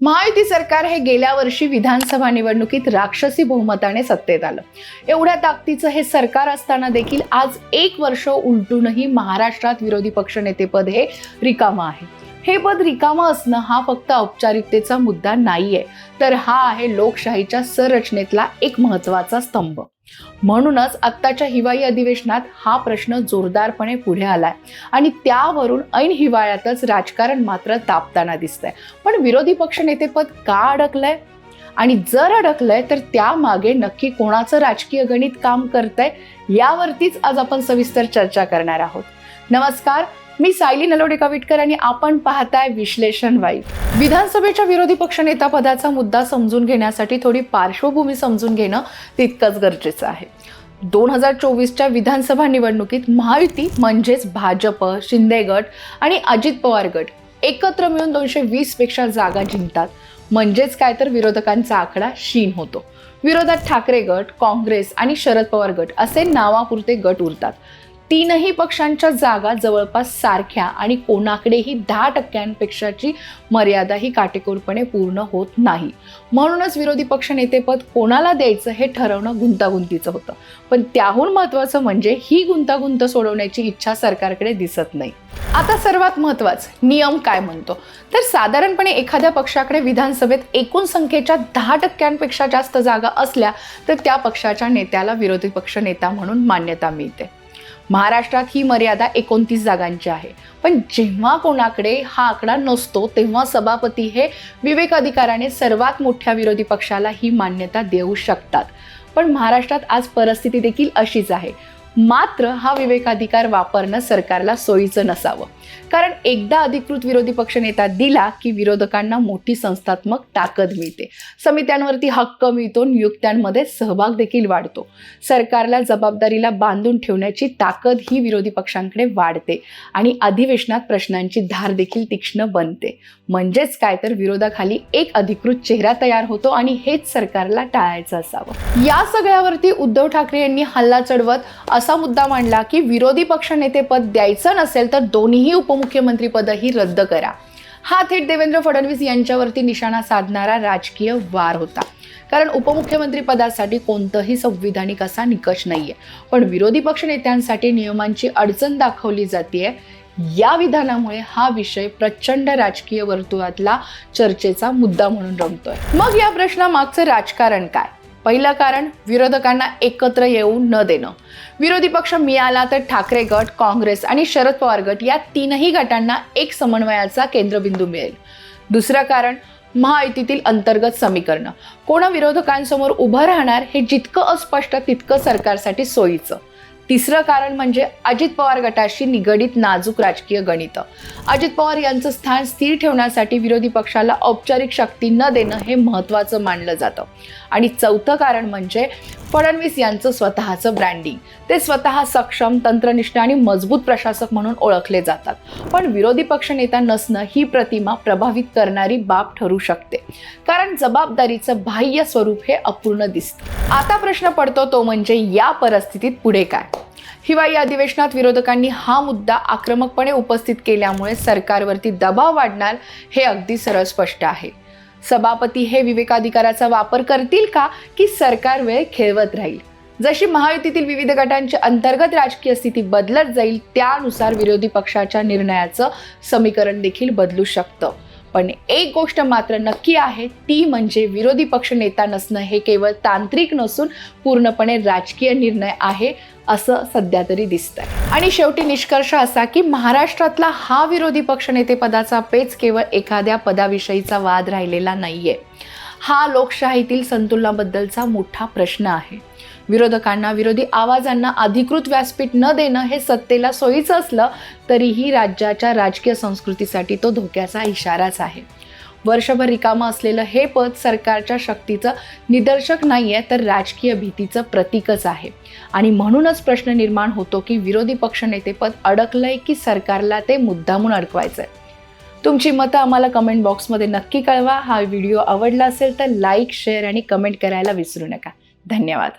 महायुती सरकार हे गेल्या वर्षी विधानसभा निवडणुकीत राक्षसी बहुमताने सत्तेत आलं. एवढ्या ताकदीचं हे सरकार असताना देखील आज एक वर्ष उलटूनही महाराष्ट्रात विरोधी पक्षनेतेपद हे रिकामं आहे. हे पद रिकामं असणं हा फक्त औपचारिकतेचा मुद्दा नाहीये. तर हा आहे लोकशाहीच्या संरचनेतला एक महत्त्वाचा स्तंभ. म्हणूनच आत्ताच्या हिवाळी अधिवेशनात हा प्रश्न जोरदारपणे पुढे आलाय. आणि त्यावरून ऐन हिवाळ्यातच राजकारण मात्र तापताना दिसतंय. पण विरोधी पक्षनेतेपद का अडकलंय? आणि जर अडकलंय तर त्यामागे नक्की कोणाचं राजकीय गणित काम करतंय? यावरतीच आज आपण सविस्तर चर्चा करणार आहोत. नमस्कार मी सायली नलोडे कविटकर आणि आपण पाहताय विश्लेषण वाईब विधानसभेच्या विरोधी पक्षनेता पदाचा मुद्दा समजून घेण्यासाठी थोडी पार्श्वभूमी समजून घेणं तितकंच गरजेचं आहे. दोन हजार चोवीसच्या विधानसभा निवडणुकीत महायुती म्हणजेच भाजप शिंदे गट आणि अजित पवार गट एकत्र मिळून दोनशे वीसपेक्षा जागा जिंकतात. म्हणजेच काय तर विरोधकांचा आकडा शीन होतो. विरोधात ठाकरे गट काँग्रेस आणि शरद पवार गट असे नावापुरते गट उरतात. तीनही पक्षांच्या जागा जवळपास सारख्या आणि कोणाकडेही दहा टक्क्यांपेक्षाची मर्यादा ही काटेकोरपणे पूर्ण होत नाही. म्हणूनच विरोधी पक्ष नेतेपद कोणाला द्यायचं हे ठरवणं गुंतागुंतीचं होतं. पण त्याहून महत्त्वाचं म्हणजे ही गुंतागुंत सोडवण्याची इच्छा सरकारकडे दिसत नाही. आता सर्वात महत्त्वाचं नियम काय म्हणतो? तर साधारणपणे एखाद्या पक्षाकडे विधानसभेत एकूण संख्येच्या दहा टक्क्यांपेक्षा जास्त जागा असल्या तर त्या पक्षाच्या नेत्याला विरोधी पक्ष नेता म्हणून मान्यता मिळते. महाराष्ट्रात ही मर्यादा एकोणतीस जागांची आहे. पण जेव्हा कोणाकडे हा आकडा नसतो तेव्हा सभापती हे विवेक अधिकाराने सर्वात मोठ्या विरोधी पक्षाला ही मान्यता देऊ शकतात. पण महाराष्ट्रात आज परिस्थिती देखील अशीच आहे. मात्र हा विवेकाधिकार वापरणं सरकारला सोयीचं नसावं. कारण एकदा अधिकृत विरोधी पक्षनेता दिला की विरोधकांना मोठी संस्थात्मक ताकद मिळते. समित्यांवरती हक्क मिळतो नियुक्त्यांमध्ये सहभाग देखील वाढतो. सरकारला जबाबदारीला बांधून ठेवण्याची ताकद ही विरोधी पक्षांकडे वाढते आणि अधिवेशनात प्रश्नांची धार देखील तीक्ष्ण बनते. म्हणजेच काय तर विरोधाखाली एक अधिकृत चेहरा तयार होतो आणि हेच सरकारला टाळायचं असावं. या सगळ्यावरती उद्धव ठाकरे यांनी हल्ला चढवत असा मुद्दा मांडला की विरोधी पक्षनेतेपद द्यायचं नसेल तर दोन्हीही उपमुख्यमंत्रीपदही रद्द करा. हा थेट देवेंद्र फडणवीस यांच्यावरती निशाणा साधणारा राजकीय वार होता. कारण उपमुख्यमंत्री पदासाठी कोणतंही संविधानिक असा निकष नाहीये. पण विरोधी पक्षनेत्यांसाठी नियमांची अडचण दाखवली जाते या विधानामुळे हा विषय प्रचंड राजकीय वर्तुळातला चर्चेचा मुद्दा म्हणून रमतोय. मग या प्रश्नामागचं राजकारण काय? पहिलं कारण विरोधकांना एकत्र येऊ न देणं. विरोधी पक्ष मिळाला तर ठाकरे गट काँग्रेस आणि शरद पवार गट या तीनही गटांना एक समन्वयाचा केंद्रबिंदू मिळेल. दुसरं कारण महायुतीतील अंतर्गत समीकरणं. कोण विरोधकांसमोर उभं राहणार हे जितकं अस्पष्ट तितकं सरकारसाठी सोयीचं. तिसरं कारण म्हणजे अजित पवार गटाशी निगडीत नाजूक राजकीय गणितं. अजित पवार यांचं स्थान स्थिर ठेवण्यासाठी विरोधी पक्षाला औपचारिक शक्ती न देणं हे महत्त्वाचं मानलं जातं. आणि चौथं कारण म्हणजे फडणवीस यांचं स्वतःचं ब्रँडिंग ते स्वतः सक्षम तंत्रनिष्ठ आणि मजबूत प्रशासक म्हणून ओळखले जातात. पण विरोधी पक्षनेता नसणं ही प्रतिमा प्रभावित करणारी बाब ठरू शकते. कारण जबाबदारीचं बाह्य स्वरूप हे अपूर्ण दिसतं. आता प्रश्न पडतो तो म्हणजे या परिस्थितीत पुढे काय? हिवाळी अधिवेशनात विरोधकांनी हा मुद्दा आक्रमकपणे उपस्थित केल्यामुळे सरकारवरती दबाव वाढणार हे अगदी सरळ स्पष्ट आहे. सभापती हे विवेकाधिकाराचा वापर करतील का की सरकार वेळ खेळवत राहील? जशी महायुतीतील विविध गटांची अंतर्गत राजकीय स्थिती बदलत जाईल त्यानुसार विरोधी पक्षाच्या निर्णयाचं समीकरण देखील बदलू शकतं. पण एक गोष्ट मात्र नक्की आहे ती म्हणजे विरोधी पक्ष नेता नसणं हे केवळ तांत्रिक नसून पूर्णपणे राजकीय निर्णय आहे असं सध्या तरी दिसतंय. आणि शेवटी निष्कर्ष असा की महाराष्ट्रातला हा विरोधी पक्षनेतेपदाचा पेच केवळ एखाद्या पदाविषयीचा वाद राहिलेला नाहीये. हा लोकशाहीतील संतुलनाबद्दलचा मोठा प्रश्न आहे. विरोधकांना विरोधी आवाजांना अधिकृत व्यासपीठ न देणं हे सत्तेला सोयीचं असलं तरीही राज्याच्या राजकीय संस्कृतीसाठी तो धोक्याचा इशाराच आहे. वर्षभर रिकामं असलेलं हे पद सरकारच्या शक्तीचं निदर्शक नाही आहे तर राजकीय भीतीचं प्रतीकच आहे. आणि म्हणूनच प्रश्न निर्माण होतो की विरोधी पक्षनेतेपद अडकलंय की सरकारला ते मुद्दामून आहे तुमची मतं आम्हाला कमेंट बॉक्समध्ये नक्की कळवा. हा व्हिडिओ आवडला असेल तर लाईक शेअर आणि कमेंट करायला विसरू नका. धन्यवाद.